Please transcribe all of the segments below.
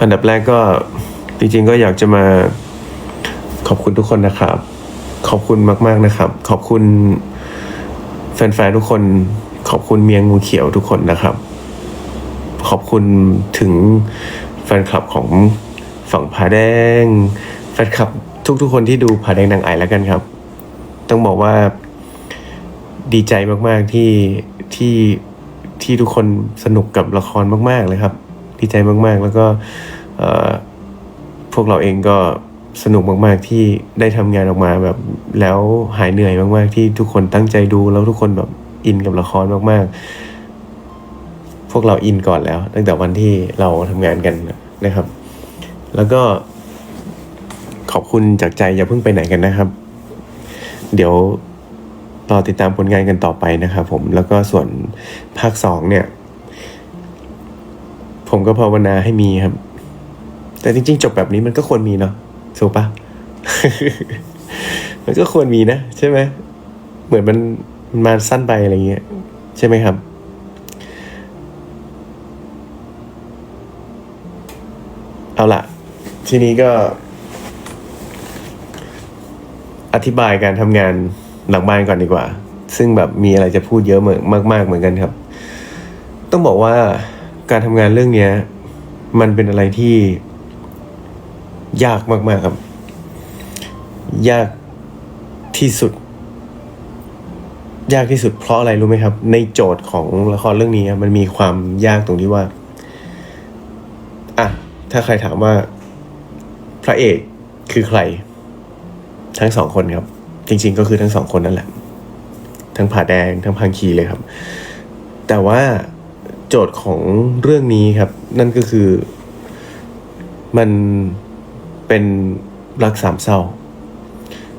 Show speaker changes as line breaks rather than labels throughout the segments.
อันดับแรกก็จริงๆก็อยากจะมาขอบคุณทุกคนนะครับ ขอบคุณมาก ๆนะครับ ขอบคุณแฟนๆทุกคน ขอบคุณเมียงูเขียวทุกคนนะครับ ขอบคุณถึงแฟนคลับของฝั่งผาแดง แฟนคลับทุกๆคนที่ดูผาแดงนางไอแล้วกันครับ ต้องบอกว่าดีใจมากๆที่ที่ที่ทุกคนสนุกกับละครมาก ๆเลยครับ ดีใจมากๆ แล้วก็พวกเราเองก็สนุกมากๆที่ได้ทำงานออกมาแบบแล้วหายเหนื่อยมากๆ ที่ทุกคนตั้งใจดูแล้วทุกคนแบบอินกับละครมากๆ พวกเราอินก่อนแล้ว ตั้งแต่วันที่เราทำงานกันนะครับ แล้วก็ขอบคุณจากใจอย่าเพิ่งไปไหนกันนะครับ เดี๋ยวรอติดตามผลงานกันต่อไปนะครับผมแล้วก็ส่วนภาคสองเนี่ย ผมก็ภาวนาให้มีครับ แต่จริง ๆ จบแบบนี้มันก็ควรมีเนาะถูกปะมันก็ควรมีนะ ใช่ไหมเหมือนมันมันมาสั้นไปอะไรเงี้ย ใช่ไหมครับ เอาล่ะ ทีนี้ก็ อธิบายการทำงานหลังบ้านก่อนดีกว่า ซึ่งแบบมีอะไรจะพูดเยอะเหมือนมาก ๆ เหมือนกันครับ ต้องบอกว่า การทำงานเรื่องเนี้ย มันเป็นอะไรที่ยากมาก ๆ ครับ ยากที่สุด ยากที่สุดเพราะอะไรรู้ไหมครับ ในโจทย์ของละครเรื่องนี้มันมีความยากตรงที่ว่าอะถ้าใครถามว่า พระเอกคือใคร ทั้งสองคนครับ จริง ๆ ก็คือทั้งสองคนนั่นแหละ ทั้งผ่าแดงทั้งพังคีเลยครับ แต่ว่า โจทย์ของเรื่องนี้ครับ นั่นก็คือ มันเป็นรักสามเศร้า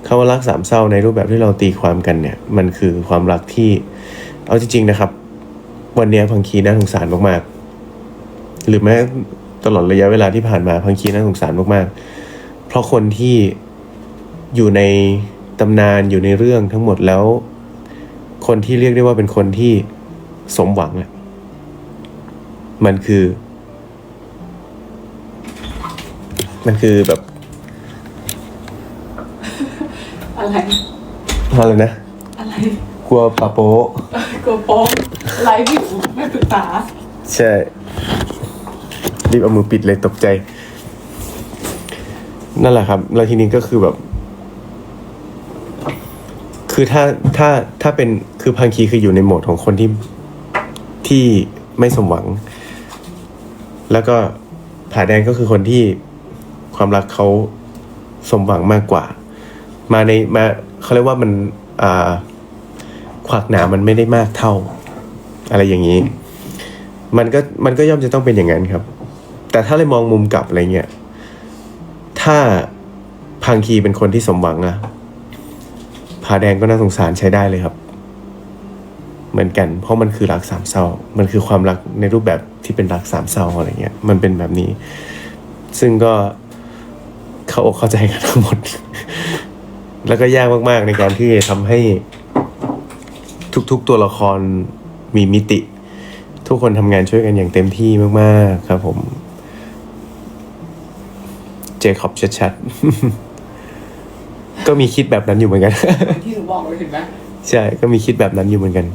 คำว่ารักสามเศร้าในรูปแบบที่เราตีความกันเนี่ย มันคือความรักที่ เอาจริง ๆ นะครับ วันนี้พังคีน่าสงสารมากๆ หรือแม้ตลอดระยะเวลาที่ผ่านมาพังคีน่าสงสารมากๆ เพราะคนที่อยู่ในตำนานอยู่ในเรื่องทั้งหมดแล้ว คนที่เรียกได้ว่าเป็นคนที่สมหวังอะ มันคือ มันคือแบบ
อะไร
อะไรนะ
อะไร
กลัวปะโป๊ะ
กลัวโป๊ะไลฟ์อยู่ไม่ปรึกษา
ใช่ รีบเอามือปิดเลยตกใจ นั่นแหละครับ แล้วทีนี้ก็คือแบบ คือถ้าถ้าถ้าเป็นคือพังคีคืออยู่ในโหมดของคนที่ที่ไม่สมหวัง แล้วก็ผ่าแดงก็คือคนที่ความรักเขาสมหวังมากกว่า มาในมาเขาเรียกว่ามันอ่าขวากหนามันไม่ได้มากเท่า อะไรอย่างนี้ มันก็มันก็ย่อมจะต้องเป็นอย่างนั้นครับ แต่ถ้าเลยมองมุมกลับอะไรเงี้ยถ้าพังคีเป็นคนที่สมหวังอะผ่าแดงก็น่าสงสารใช้ได้เลยครับ เหมือนกันเพราะมันคือรักสามเศร้า มันคือความรักในรูปแบบที่เป็นรักสามเศร้าอะไรเงี้ยมันเป็นแบบนี้ ซึ่งก็เข้าอกเข้าใจกันทั้งหมด แล้วก็ยากมากๆในการที่จะทำให้ทุกๆตัวละครมีมิติ ทุกคนทำงานช่วยกันอย่างเต็มที่มากๆ ครับผมเจคอบชัดๆก็มีคิดแบบนั้นอยู่เหมือนกัน
ที่หนูบอกเลยเห็นไหม
ใช่ ก็มีคิดแบบนั้นอยู่เหมือนกัน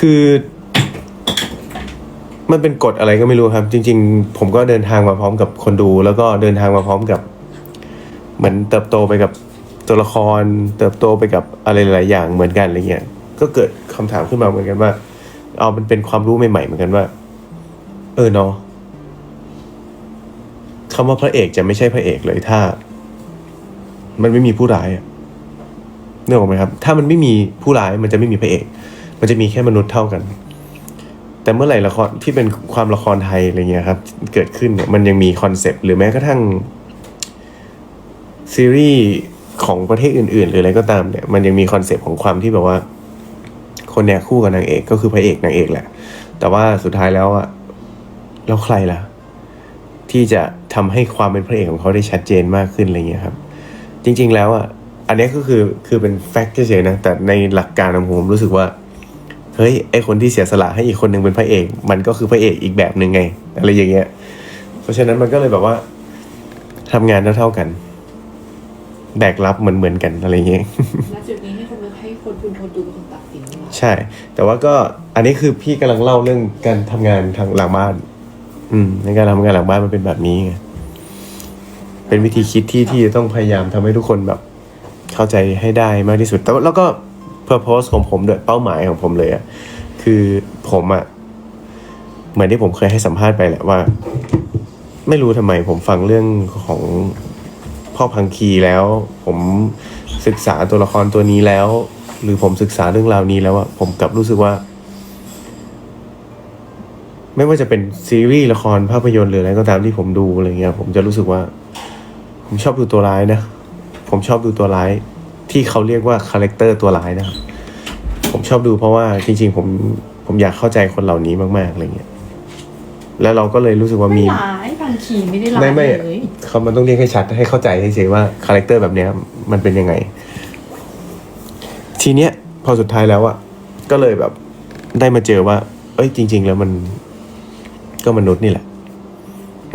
คือ มันเป็นกฎอะไรก็ไม่รู้ครับ จริง ๆ ผมก็เดินทางมาพร้อมกับคนดู แล้วก็เดินทางมาพร้อมกับ เหมือนเติบโตไปกับตัวละคร เติบโตไปกับอะไรหลายๆอย่างเหมือนกันอะไรเงี้ยก็เกิดคำถามขึ้นมาเหมือนกันว่า เอามันเป็นความรู้ใหม่ๆเหมือนกันว่า เออเนาะคำว่าพระเอกจะไม่ใช่พระเอกเลยถ้า มันไม่มีผู้ร้ายอะนึกออกไหมครับ ถ้ามันไม่มีผู้ร้ายมันจะไม่มีพระเอก มันจะมีแค่มนุษย์เท่ากัน แต่เมื่อไหร่ละครที่เป็นความละครไทยอะไรเงี้ยครับ เกิดขึ้นเนี่ยมันยังมีคอนเซปต์หรือแม้กระทั่งซีรีส์ของประเทศอื่น ๆ หรืออะไรก็ตามเนี่ยมันยังมีคอนเซปต์ของความที่แบบว่า คนเนี่ยคู่กับนางเอกก็คือพระเอกนางเอกแหละ แต่ว่าสุดท้ายแล้วอะแล้วใครล่ะ ที่จะทำให้ความเป็นพระเอกของเขาได้ชัดเจนมากขึ้นอะไรเงี้ยครับ จริง ๆ แล้วอะอันนี้ก็คือคือเป็นแฟกต์เฉยๆนะแต่ในหลักการของผมรู้สึกว่า เฮ้ยไอคนที่เสียสละให้อีกคนหนึ่งเป็นพระเอก มันก็คือพระเอกอีกแบบหนึ่งไง อะไรอย่างเงี้ย เพราะฉะนั้นมันก็เลยแบบว่าทำงานเท่าๆกัน แบกรับเหมือนเหมือนๆกันอะไรอย่างเงี้ย
ณจุดนี้ให้คนให้คนคุณคนดูเป็นคนตัดสินดีกว่า
ใช่ แต่ว่าก็อันนี้คือพี่กำลังเล่าเรื่องการทำงานทางหลังบ้าน อืม ในการทำงานหลังบ้านมันเป็นแบบนี้ไงเป็นวิธีคิดที่ที่จะต้องพยายามทำให้ทุกคนแบบ เข้าใจให้ได้มากที่สุดแต่ว่าแล้วก็ purpose ของผมด้วยเป้าหมายของผมเลยอะคือผมอะเหมือนที่ผมเคยให้สัมภาษณ์ไปแหละว่า ไม่รู้ทำไมผมฟังเรื่องของพ่อพังคีแล้ว ผมศึกษาตัวละครตัวนี้แล้ว หรือผมศึกษาเรื่องราวนี้แล้วอะผมกลับรู้สึกว่า ไม่ว่าจะเป็นซีรีส์ละครภาพยนตร์หรืออะไรก็ตามที่ผมดูอะไรเงี้ย ผมจะรู้สึกว่า ผมชอบดูตัวร้ายนะ ผมชอบดูตัวร้าย ที่เขาเรียกว่าคาแรคเตอร์ตัวร้ายนะครับ ผมชอบดูเพราะว่าจริงๆผมผมอยากเข้าใจคนเหล่านี้มากๆอะไรเงี้ยแล้วเราก็เลยรู้สึกว่า
ไม่
มี
ร้ายบางทีไม่ได้ร้าย
ไม่ไม่
เลย
เขามันต้องเรียกให้ชัดให้เข้าใจให้เฉยว่าคาแรคเตอร์แบบเนี้ยมันเป็นยังไง ทีเนี้ยพอสุดท้ายแล้วอะก็เลยแบบได้มาเจอว่า เอ้ยจริง ๆ แล้วมันก็มนุษย์นี่แหละ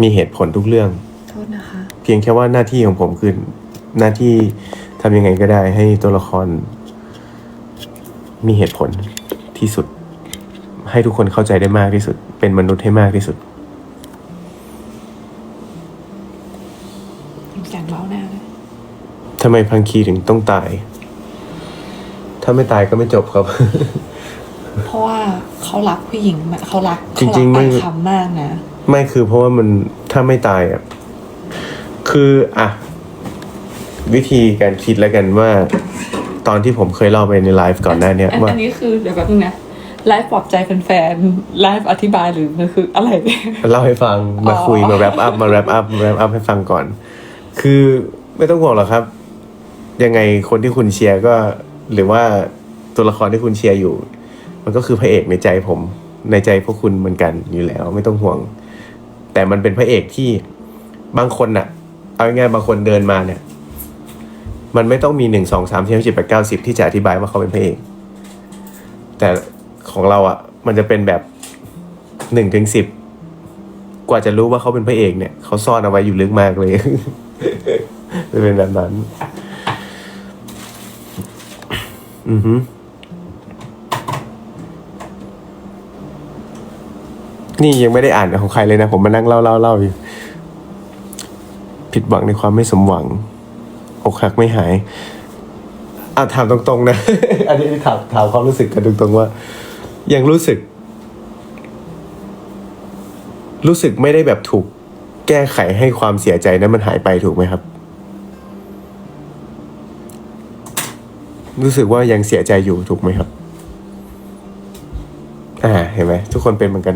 มีเหตุผลทุกเรื่อง
โทษนะคะ
เพียงแค่ว่าหน้าที่ของผมคือหน้าที่ ทำยังไงก็ได้ให้ตัวละคร มีเหตุผลที่สุด ให้ทุกคนเข้าใจได้มากที่สุด เป็นมนุษย์ให้มากที่สุด
แสงเบาแน่เลย
ทำไมพังคีถึงต้องตาย ถ้าไม่ตายก็ไม่จบครับ
เพราะว่าเขารักผู้หญิงมากเขารัก
จริงๆ
เขา
ไม่
รักไปคำมากนะ
ไม่คือเพราะว่ามันถ้าไม่ตายอะ คืออะ วิธีการคิดแล้วกันว่า ตอนที่ผมเคยเล่าไปในไลฟ์ก่อนหน้าเนี้ย
อัน
ว่า
อันนี้คือเดี๋ยวแป๊บนึงนะไลฟ์ปลอบใจแฟนๆไลฟ์อธิบายหรือมันคืออะไร
เล่าให้ฟังมาคุย
อ๋อ
มาแรปอัพมาแรปอัพแรปอัพให้ฟังก่อน คือไม่ต้องห่วงหรอกครับ ยังไงคนที่คุณเชียร์ก็ หรือว่าตัวละครที่คุณเชียร์อยู่ มันก็คือพระเอกในใจผมในใจพวกคุณเหมือนกันอยู่แล้ว ไม่ต้องห่วง แต่มันเป็นพระเอกที่บางคนน่ะ เอาง่ายๆบางคนเดินมาเนี่ย มันไม่ต้องมีหนึ่งสองสามสี่ห้าสิบแปดเก้าสิบที่จะอธิบายว่าเขาเป็นพระเอกแต่ของเราอะ มันจะเป็นแบบหนึ่งถึงสิบกว่าจะรู้ว่าเขาเป็นพระเอกเนี่ยเขาซ่อนเอาไว้อยู่ลึกมากเลยจะเป็นแบบนั้น อือฮึนี่ยังไม่ได้อ่านของใครเลยนะ ผมมานั่งเล่าเล่าเล่าอยู่ ผิดหวังในความไม่สมหวัง อกหักไม่หายอะถามตรงๆนะ อันนี้ถามถามความรู้สึกกันตรงๆว่า ยังรู้สึก รู้สึกไม่ได้แบบถูกแก้ไขให้ความเสียใจนั้นมันหายไปถูกไหมครับ รู้สึกว่ายังเสียใจอยู่ถูกไหมครับ อ่า เห็นไหมทุกคนเป็นเหมือนกัน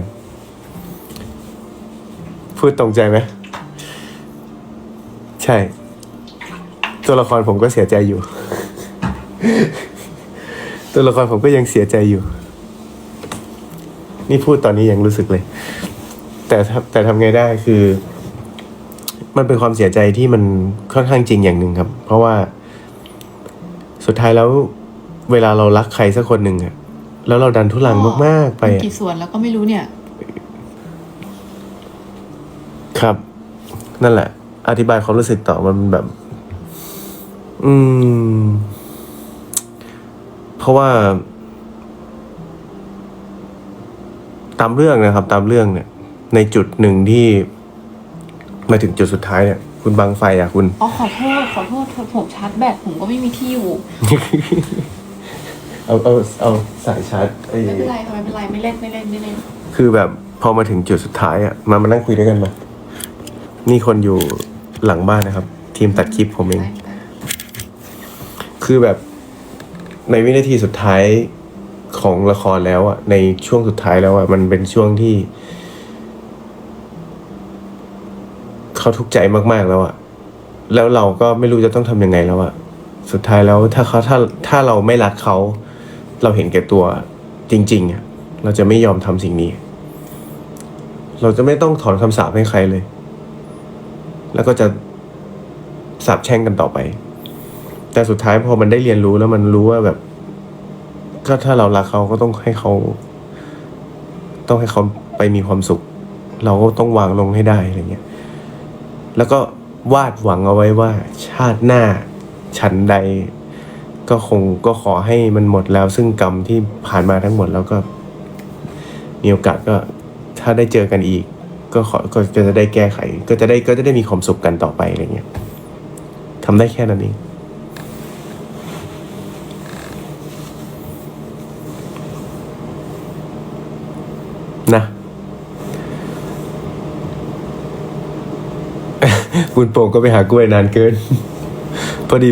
พูดตรงใจไหมใช่ ตัวละครผมก็เสียใจอยู่ ตัวละครผมก็ยังเสียใจอยู่ นี่พูดตอนนี้ยังรู้สึกเลย แต่ทำแต่ทำไงได้คือ มันเป็นความเสียใจที่มันค่อนข้างจริงอย่างหนึ่งครับ เพราะว่า สุดท้ายแล้ว เวลาเรารักใครสักคนหนึ่งอะแล้วเราดันทุลังมาก ๆ ไปอะ
กี่ส่วนแล้วก็ไม่รู้เนี่ย
ครับ นั่นแหละ อธิบายความรู้สึกต่อมันแบบ อืม เพราะว่า ตามเรื่องนะครับ ตามเรื่องเนี่ย ในจุดหนึ่งที่ มาถึงจุดสุดท้ายเนี่ย คุณบังไฟอะคุณ
อ๋อขอโทษขอโทษผมชาร์จแบตผมก็ไม่มีที่อยู่
เอาเอาเอาสายชาร์จไอ้
ไม่เป็นไรค่ะไม่เป็นไรไม่เล่นไม่เล่นไม่เล่น
คือแบบพอมาถึงจุดสุดท้ายอะมามานั่งคุยด้วยกันมา นี่คนอยู่หลังบ้านนะครับ ทีมตัดคลิปผมเอง
ไปไป
คือแบบในวินาทีสุดท้ายของละครแล้วอะในช่วงสุดท้ายแล้วอะมันเป็นช่วงที่ เขาทุกข์ใจมาก ๆแล้วอะแล้วเราก็ไม่รู้จะต้องทำยังไงแล้วอะสุดท้ายแล้วถ้าเขาถ้าถ้าเราไม่รักเขา เราเห็นแก่ตัวจริงๆอะเราจะไม่ยอมทำสิ่งนี้ เราจะไม่ต้องถอนคำสาปให้ใครเลย แล้วก็จะสาปแช่งกันต่อไป แต่สุดท้ายพอมันได้เรียนรู้แล้วมันรู้ว่าแบบ ก็ถ้าเรารักเขาก็ต้องให้เขา ต้องให้เขาไปมีความสุข เราก็ต้องวางลงให้ได้อะไรเงี้ยแล้วก็วาดหวังเอาไว้ว่า ชาติหน้าฉันใด ก็คงก็ขอให้มันหมดแล้ว ซึ่งกรรมที่ผ่านมาทั้งหมดแล้วก็ มีโอกาสก็ถ้าได้เจอกันอีก ก็ขอก็จะได้แก้ไข ก็จะได้ก็จะได้มีความสุขกันต่อไปอะไรเงี้ยทำได้แค่นั้นเอง นะ คุณโป่งก็ไปหากล้วยนานเกิน พอดี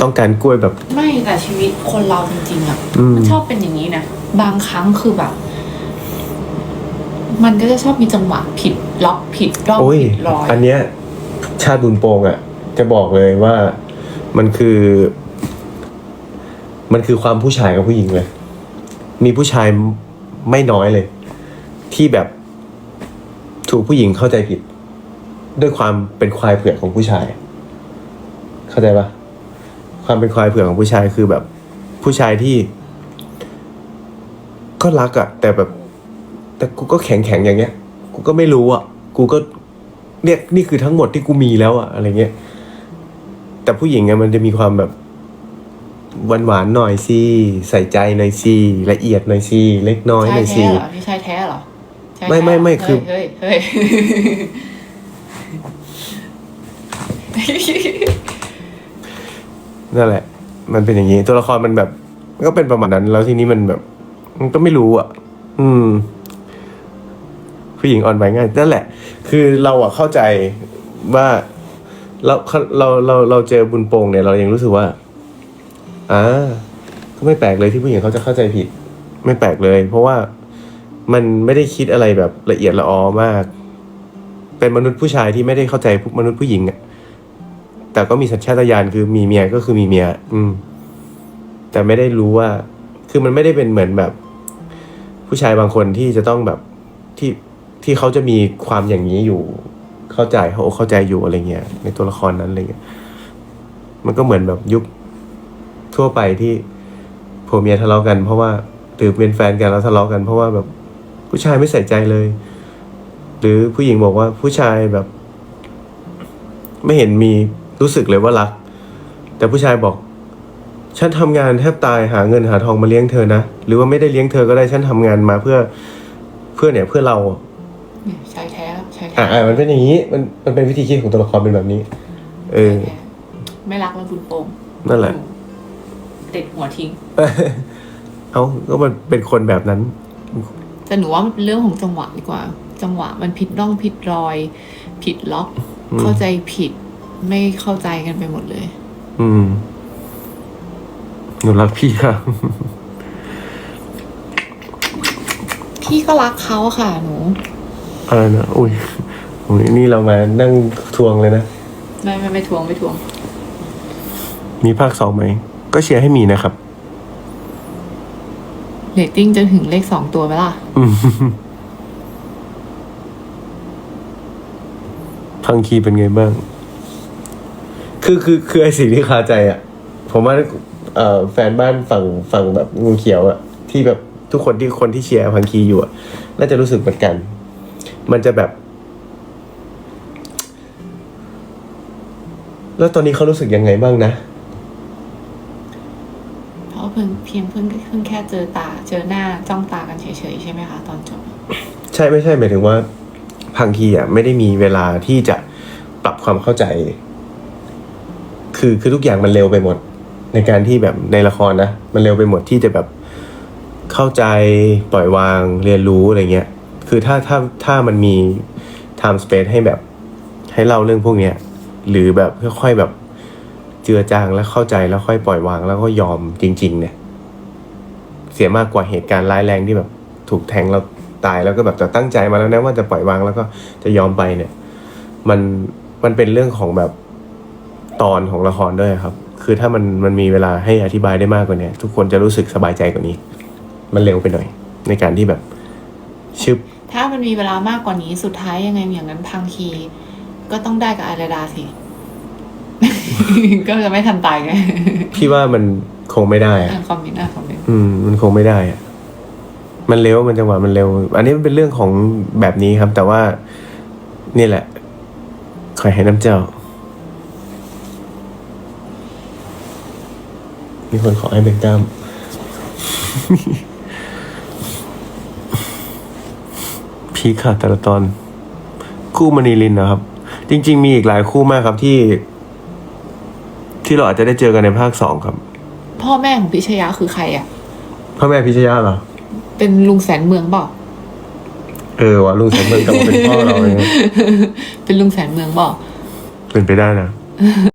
ต้องการกล้วยแบบ
ไม่แต่ชีวิตคนเราจริงๆอะ
อืม
มันชอบเป็นอย่างนี้นะบางครั้งคือแบบ มันก็จะชอบมีจังหวะผิดล็อกผิดร่อง
โอ้ย
ผิดรอย
อันเนี้ย ชาติบุญโปงอะ จะบอกเลยว่ามันคือ มันคือความผู้ชายกับผู้หญิงเลย มีผู้ชายไม่น้อยเลย ที่แบบ ถูกผู้หญิงเข้าใจผิด ด้วยความเป็นควายเผือกของผู้ชาย เข้าใจปะความเป็นควายเผือกของผู้ชายคือแบบ ผู้ชายที่ ก็รักอะแต่แบบ แต่กูก็แข็งแข็งๆอย่างเงี้ย กูก็ไม่รู้อะกูก็เนี่ยนี่คือทั้งหมดที่กูมีแล้วอะอะไรเงี้ยแต่ผู้หญิงอะมันจะมีความแบบหวานหวานๆหน่อยสิใส่ใจหน่อยสิละเอียดหน่อยสิเล็กน้อย
ชา
หน่
ย
อยสิ
แท้เหรอพี่ชายแท้เหรอชาย
ไม่
แท้
ไม่ไม่คือ
เฮ้ยเฮ้ยเฮ้ย
นั่นแหละ มันเป็นอย่างนี้ ตัวละครมันแบบมันก็เป็นประมาณนั้น แล้วทีนี้มันแบบ มันก็ไม่รู้อะ อืม ผู้หญิงอ่อนไหวง่ายนั่นแหละ คือเราอะเข้าใจว่าเราเราเราเราเจอบุญโปงเนี่ยเรายังรู้สึกว่าอ่าก็ไม่แปลกเลยที่ผู้หญิงเขาจะเข้าใจผิด ไม่แปลกเลย เพราะว่ามันไม่ได้คิดอะไรแบบละเอียดละออมาก เป็นมนุษย์ผู้ชายที่ไม่ได้เข้าใจมนุษย์ผู้หญิงอะ แต่ก็มีสัญชาตญาณคือมีเมียก็คือมีเมีย อืม แต่ไม่ได้รู้ว่า คือมันไม่ได้เป็นเหมือนแบบ ผู้ชายบางคนที่จะต้องแบบที่ที่เขาจะมีความอย่างนี้อยู่ เข้าใจเขาเข้าใจอยู่อะไรเงี้ยในตัวละครนั้นอะไรเงี้ยมันก็เหมือนแบบยุคทั่วไปที่ผัวเมียทะเลาะกัน เพราะว่าหรือเป็นแฟนกันแล้วทะเลาะกัน เพราะว่าแบบผู้ชายไม่ใส่ใจเลย หรือผู้หญิงบอกว่าผู้ชายแบบ ไม่เห็นมี รู้สึกเลยว่ารัก แต่ผู้ชายบอก ฉันทำงานแทบตายหาเงินหาทองมาเลี้ยงเธอนะ หรือว่าไม่ได้เลี้ยงเธอก็ได้ฉันทำงานมาเพื่อเพื่อเนี่ยเพื่อเราอะ
เนี่ยชายแท้ชายแท้
อะอะมันเป็นอย่างนี้ มันมันเป็นวิธีคิดของตัวละครเป็นแบบนี้ เออ
ชายแท้ไม่รักแล้วบุญโป่ง
นั่นแหละ
เด็ดหัวทิ้ง
เอาก็มันเป็นคนแบบนั้น
แต่หนูว่ามันเป็นเรื่องของจังหวะดีกว่า จังหวะมันผิดร่องผิดรอย ผิดล็อก
อืม
เข้าใจผิด ไม่เข้าใจกันไปหมดเลย
อืม หนูรักพี่ค่ะ
พี่ก็รักเขาค่ะหนู
อะไรนะ อุ้ยอุ้ยนี่เรามานั่งทวงเลยนะ
ไม่ไม่ไม่ทวงไม่ทวง
มีภาคสองไหม ก็เชียร์ให้มีนะครับ
เรตติ้งจะถึงเลขสองตัวไหมล่ะ
อืมพังคีเป็นไงบ้าง คือคือคือไอสิ่งที่คาใจอะ ผมว่าเอ่อแฟนบ้านฝั่งฝั่งแบบงูเขียวอะ ที่แบบทุกคนที่คนที่เชียร์พังคีอยู่อะน่าจะรู้สึกเหมือนกัน มันจะแบบ แล้วตอนนี้เขารู้สึกยังไงบ้างนะ
เพราะเพิ่งเพียงเพิ่งเพิ่งแค่เจอตา เจอหน้าจ้องตากันเฉยๆใช่ไหมคะตอนจบ
ใช่ไม่ใช่หมายถึงว่าพังคีอะไม่ได้มีเวลาที่จะปรับความเข้าใจ คือคือทุกอย่างมันเร็วไปหมด ในการที่แบบในละครนะมันเร็วไปหมดที่จะแบบเข้าใจปล่อยวางเรียนรู้อะไรเงี้ยคือถ้าถ้าถ้ามันมี time space ให้แบบให้เล่าเรื่องพวกเนี้ยหรือแบบค่อยๆแบบเจือจางแล้วเข้าใจแล้วค่อยปล่อยวางแล้วก็ยอมจริง ๆ เนี่ย เสียมากกว่าเหตุการณ์ร้ายแรงที่แบบ ถูกแทงแล้วตายแล้วก็แบบจะตั้งใจมาแล้วนะว่าจะปล่อยวางแล้วก็จะยอมไปเนี่ย มันมันเป็นเรื่องของแบบ ตอนของละครด้วยครับ คือถ้ามันมันมีเวลาให้อธิบายได้มากกว่านี้ทุกคนจะรู้สึกสบายใจกว่านี้ มันเร็วไปหน่อย ในการที่แบบชึบ
ถ้ามันมีเวลามากกว่านี้สุดท้ายยังไงอย่างนั้นพังคีก็ต้องได้กับอาราดาสิก็จะไม่ทันตายไง
พี่ว่ามันคงไม่ได้อะ
อ่านคอมเมนต์อ่านคอมเมนต์
อืมมันคงไม่ได้อะมันเร็วมันจังหวะมันเร็ว อันนี้มันเป็นเรื่องของแบบนี้ครับ แต่ว่า นี่แหละคอยให้น้ำเจ้า มีคนขอให้เบกตามพีคค่ะแต่ละตอน คู่มณีลินนะครับ จริง ๆ มีอีกหลายคู่มากครับที่ ที่เราอาจจะได้เจอกันในภาคสองครับ
พ่อแม่ของพิชยาคือใครอะ
พ่อแม่พิชยาเหรอ
เป็นลุงแสนเมืองเปล่า
เออว่ะลุงแสนเมืองกลับมาเป็นพ่อเราเอง
เป็นลุงแสนเมืองเปล่า
เป็นไปได้นะ